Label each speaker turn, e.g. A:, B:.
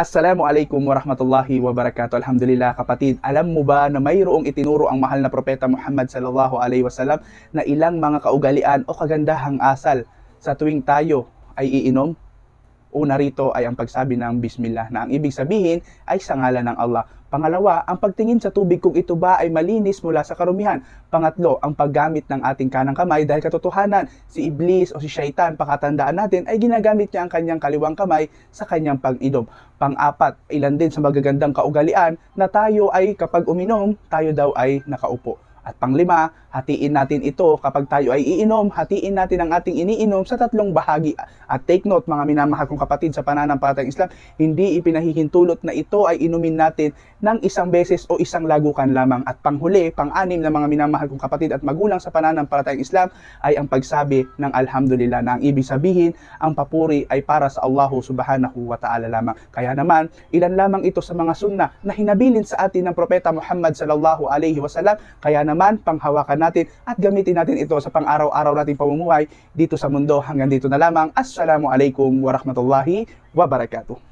A: Assalamualaikum warahmatullahi wabarakatuh. Alhamdulillah kapatid, alam mo ba na mayroong itinuro ang mahal na propeta Muhammad sallallahu alaihi wasallam na ilang mga kaugalian o kagandahang asal sa tuwing tayo ay iinom? Una rito ay ang pagsabi ng Bismillah na ang ibig sabihin ay sa ngalan ng Allah. Pangalawa, ang pagtingin sa tubig kung ito ba ay malinis mula sa karumihan. Pangatlo, ang paggamit ng ating kanang kamay dahil katotohanan, si Iblis o si Shaitan, pakatandaan natin, ay ginagamit niya ang kanyang kaliwang kamay sa kanyang pag-inom. Pang-apat, ilan din sa magagandang kaugalian na tayo ay kapag uminom, tayo daw ay nakaupo. At panglima, hatiin natin ito kapag tayo ay iinom, hatiin natin ang ating iniinom sa tatlong bahagi. At take note mga minamahal kong kapatid sa pananampalatayang Islam, hindi ipinahihintulot na ito ay inumin natin ng isang beses o isang lagukan lamang. At panghuli, pang-anim na mga minamahal kong kapatid at magulang sa pananampalatayang Islam ay ang pagsabi ng Alhamdulillah na ang ibig sabihin, ang papuri ay para sa Allah subhanahu wa ta'ala lamang. Kaya naman, ilan lamang ito sa mga sunna na hinabilin sa atin ng propeta Muhammad sallallahu alaihi wasallam. Kaya naman, panghawakan natin at gamitin natin ito sa pang-araw-araw nating pamumuhay dito sa mundo. Hanggang dito na lamang. Assalamualaikum warahmatullahi wabarakatuh.